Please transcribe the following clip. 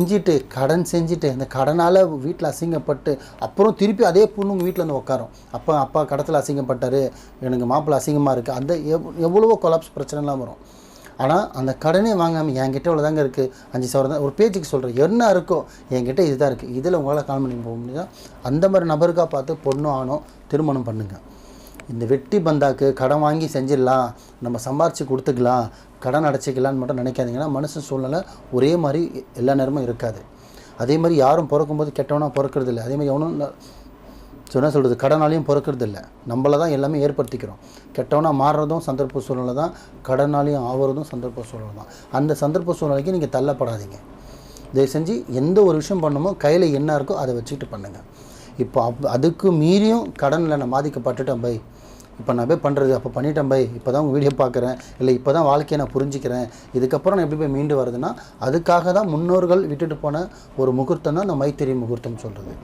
செஞ்சுட்டு கடன் செஞ்சுட்டு அந்த கடனால் வீட்டில் அசிங்கப்பட்டு அப்புறம் திருப்பி அதே பொண்ணு உங்கள் வீட்டில் வந்து உட்காரும் அப்பா அப்பா கடத்தில் அசிங்கப்பட்டார் எனக்கு மாப்பிள்ளை அசிங்கமாக இருக்குது அந்த எவ் எவ்வளவோ கொலாப்ஸ் பிரச்சனைலாம் வரும். ஆனால் அந்த கடனே வாங்காமல் என்கிட்ட இவ்வளோ தாங்க இருக்குது அஞ்சு சவரம் தான் ஒரு பேச்சுக்கு சொல்கிறேன் என்ன இருக்கோ என்கிட்ட இதுதான் இருக்குது இதில் உங்களால் கால் பண்ணி போக முடியுதா? அந்த மாதிரி நபருக்காக பார்த்து பொண்ணும் ஆணோ திருமணம் பண்ணுங்கள் இந்த வெட்டி பந்தாக்கு கடன் வாங்கி செஞ்சிடலாம் நம்ம சம்பாரித்து கொடுத்துக்கலாம் கடன் அடைச்சிக்கலான்னு மட்டும் நினைக்காதீங்கன்னா மனுஷன் சூழ்நிலை ஒரே மாதிரி எல்லா நேரமும் இருக்காது. அதே மாதிரி யாரும் பிறக்கும்போது கெட்டவனாக பிறக்கிறது இல்லை அதே மாதிரி எவனும் ஸோ என்ன சொல்கிறது கடனாலையும் பிறக்கிறது இல்லை நம்மள தான் எல்லாமே ஏற்படுத்திக்கிறோம். கெட்டவனாக மாறுறதும் சந்தர்ப்ப சூழ்நிலை தான் கடனாலையும் ஆவறதும் சந்தர்ப்ப சூழ்நிலை தான். அந்த சந்தர்ப்ப சூழ்நிலைக்கு நீங்கள் தள்ளப்படாதீங்க. தயவு செஞ்சு எந்த ஒரு விஷயம் பண்ணுமோ கையில் என்ன இருக்கோ அதை வச்சுக்கிட்டு பண்ணுங்கள் இப்போ அப் அதுக்கு மீறியும் கடனில் நான் பாதிக்கப்பட்டுட்டேன் பை. இப்போ நான் போய் பண்ணுறது அப்போ பண்ணிட்டேன் பை. இப்போ தான் உங்கள் வீடியோ பார்க்குறேன். இல்லை இப்போ தான் வாழ்க்கையை நான் புரிஞ்சுக்கிறேன். இதுக்கப்புறம் நான் எப்படி போய் மீண்டு வருதுன்னா அதுக்காக தான் முன்னோர்கள் விட்டுட்டு போன ஒரு முகூர்த்தம் தான் அந்த மைத்திரி முகூர்த்தம் சொல்கிறது